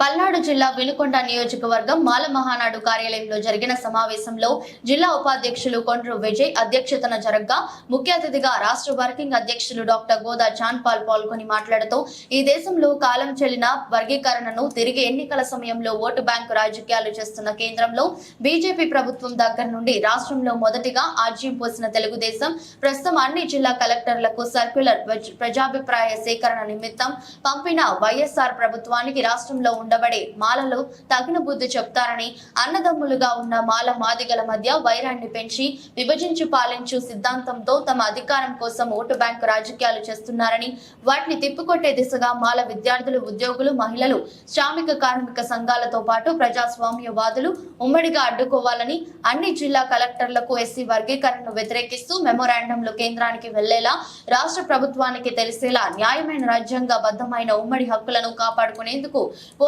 పల్నాడు జిల్లా వినుకొండ నియోజకవర్గం మాల మహానాడు కార్యాలయంలో జరిగిన సమావేశంలో జిల్లా ఉపాధ్యక్షులు కొండ్రు విజయ్ అధ్యక్షతన జరగ్గా ముఖ్య అతిథిగా రాష్ట్ర వర్కింగ్ అధ్యక్షులు డాక్టర్ గోదా చాన్పాల్ పాల్గొని మాట్లాడుతూ ఈ దేశంలో కాలం చెల్లిన వర్గీకరణను తిరిగి ఎన్నికల సమయంలో ఓటు బ్యాంకు రాజకీయాలు చేస్తున్న కేంద్రంలో బీజేపీ ప్రభుత్వం దగ్గర నుండి రాష్ట్రంలో మొదటిగా ఆజ్యం పోసిన తెలుగుదేశం ప్రస్తుతం అన్ని జిల్లా కలెక్టర్లకు సర్క్యులర్ ప్రజ- ప్రజాభిప్రాయ సేకరణ నిమిత్తం పంపిన వైఎస్ఆర్ ప్రభుత్వానికి రాష్ట్రంలో ఉండబడే మాలలు తగిన బుద్ధి చెప్తారని అన్నదమ్ములుగా ఉన్న మాల మాదిగల మధ్య వైరాన్ని పెంచి విభజించి పాలించు సిద్ధాంతంతో తమ అధికారం కోసం ఓటు బ్యాంకు రాజకీయాలు చేస్తున్నారని వాటిని తిప్పికొట్టే దిశగా మాల విద్యార్థులు ఉద్యోగులు మహిళలు శ్రామిక కార్మిక సంఘాలతో పాటు ప్రజాస్వామ్యవాదులు ఉమ్మడిగా అడ్డుకోవాలని అన్ని జిల్లా కలెక్టర్లకు ఎస్సీ వర్గీకరణను వ్యతిరేకిస్తూ మెమోరాండంలు కేంద్రానికి వెళ్ళేలా రాష్ట్ర ప్రభుత్వానికి తెలిసేలా న్యాయమైన రాజ్యాంగ బద్దమైన ఉమ్మడి హక్కులను కాపాడుకునేందుకు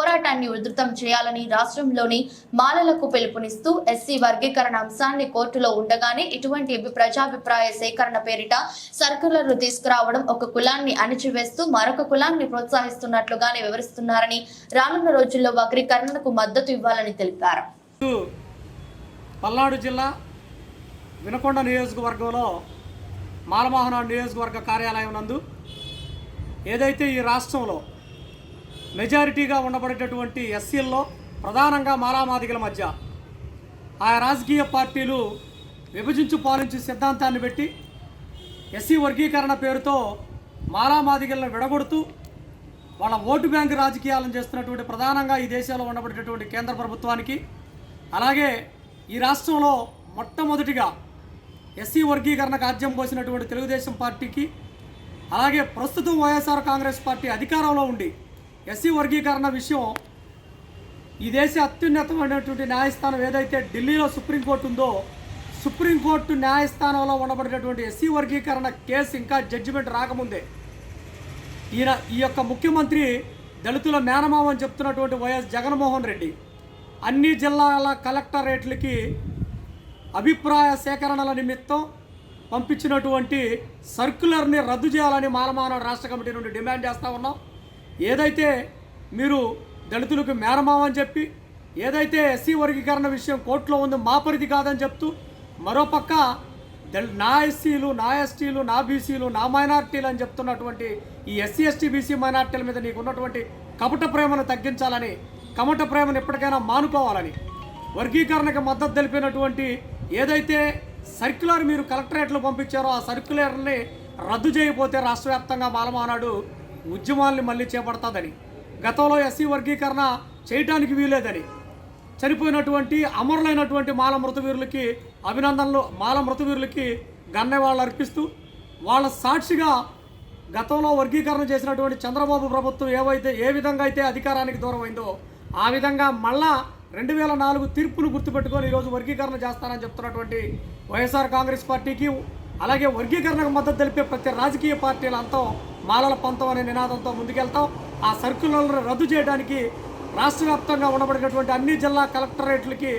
పోరాటాన్ని ఉధృతం చేయాలని రాష్ట్రంలోని మాలలకు పిలుపునిస్తూ ఎస్సీ వర్గీకరణ అంశాన్ని కోర్టులో ఉండగానే ఇటువంటి ప్రజాభిప్రాయ సేకరణ పేరిట సర్కులర్లు తీసుకురావడం ఒక కులాన్ని అణిచివేస్తూ మరొక కులాన్ని ప్రోత్సహిస్తున్నట్లుగానే వివరిస్తున్నారని రానున్న రోజుల్లో వర్గీకరణకు మద్దతు ఇవ్వాలని తెలిపారు. పల్నాడు జిల్లా వినకొండ నియోజకవర్గంలో మాలమోహన నియోజకవర్గ కార్యాలయం నందు ఏదైతే ఈ రాష్ట్రంలో మెజారిటీగా ఉండబడేటటువంటి ఎస్సీల్లో ప్రధానంగా మారామాదిగల మధ్య ఆ రాజకీయ పార్టీలు విభజించు పాలించు సిద్ధాంతాన్ని పెట్టి ఎస్సీ వర్గీకరణ పేరుతో మారామాదిగలను విడగొడుతూ వాళ్ళ ఓటు బ్యాంకు రాజకీయాలను చేస్తున్నటువంటి ప్రధానంగా ఈ దేశంలో ఉండబడేటటువంటి కేంద్ర ప్రభుత్వానికి అలాగే ఈ రాష్ట్రంలో మొట్టమొదటిగా ఎస్సీ వర్గీకరణకు ఆద్యం పోసినటువంటి తెలుగుదేశం పార్టీకి అలాగే ప్రస్తుతం వైఎస్ఆర్ కాంగ్రెస్ పార్టీ అధికారంలో ఉండి ఎస్సీ వర్గీకరణ విషయం ఈ దేశ అత్యున్నతమైనటువంటి న్యాయస్థానం ఏదైతే ఢిల్లీలో సుప్రీంకోర్టు ఉందో సుప్రీంకోర్టు న్యాయస్థానంలో ఉండబడినటువంటి ఎస్సీ వర్గీకరణ కేసు ఇంకా జడ్జిమెంట్ రాకముందే. ఈయన ఈ యొక్క ముఖ్యమంత్రి దళితుల మేనమామ అని చెప్తున్నటువంటి వైఎస్ జగన్మోహన్ రెడ్డి అన్ని జిల్లాల కలెక్టరేట్లకి అభిప్రాయ సేకరణల నిమిత్తం పంపించినటువంటి సర్క్యులర్ని రద్దు చేయాలని మాలమానవ రాష్ట్ర కమిటీ నుండి డిమాండ్ చేస్తూ ఉన్నాం. ఏదైతే మీరు దళితులకు మేనమావ అని చెప్పి ఏదైతే ఎస్సీ వర్గీకరణ విషయం కోర్టులో ఉంది మా పరిధి కాదని చెప్తూ మరోపక్క దళ నా ఎస్సీలు నా ఎస్టీలు నా బీసీలు నా మైనార్టీలు అని చెప్తున్నటువంటి ఈ ఎస్సీ ఎస్టీ బీసీ మైనార్టీల మీద నీకు ఉన్నటువంటి కపట ప్రేమను తగ్గించాలని కమట ప్రేమను ఎప్పటికైనా మానుకోవాలని వర్గీకరణకు మద్దతు తెలిపినటువంటి ఏదైతే సర్క్యులర్ మీరు కలెక్టరేట్లో పంపించారో ఆ సర్క్యులర్ని రద్దు చేయకపోతే రాష్ట్ర వ్యాప్తంగా మాలమానాడు ఉద్యమాల్ని మళ్ళీ చేపడతాదని. గతంలో ఎస్సీ వర్గీకరణ చేయటానికి వీలేదని చనిపోయినటువంటి అమరులైనటువంటి మాల మృతవీరులకి అభినందనలు మాల మృతవీరులకి గన్నెవాళ్ళు అర్పిస్తూ వాళ్ళ సాక్షిగా గతంలో వర్గీకరణ చేసినటువంటి చంద్రబాబు ప్రభుత్వం ఏవైతే ఏ విధంగా అయితే అధికారానికి దూరం అయిందో ఆ విధంగా మళ్ళా రెండు వేల నాలుగు తీర్పును గుర్తుపెట్టుకొని ఈరోజు వర్గీకరణ చేస్తానని చెప్తున్నటువంటి వైఎస్ఆర్ కాంగ్రెస్ పార్టీకి అలాగే వర్గీకరణకు మద్దతు తెలిపే ప్రతి రాజకీయ పార్టీల అంతం మాలల పంతం అనే నినాదంతో ముందుకెళ్తాం. ఆ సర్కులర్లను రద్దు చేయడానికి రాష్ట్ర వ్యాప్తంగా ఉండబడినటువంటి అన్ని జిల్లా కలెక్టరేట్లకి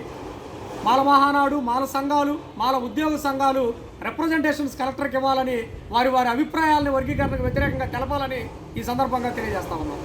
మాల మహానాడు మాల సంఘాలు మాల ఉద్యోగ సంఘాలు రిప్రజెంటేషన్స్ కలెక్టర్కి ఇవ్వాలని వారి వారి అభిప్రాయాలను వర్గీకరణకు వ్యతిరేకంగా తెలపాలని ఈ సందర్భంగా తెలియజేస్తా ఉన్నాం.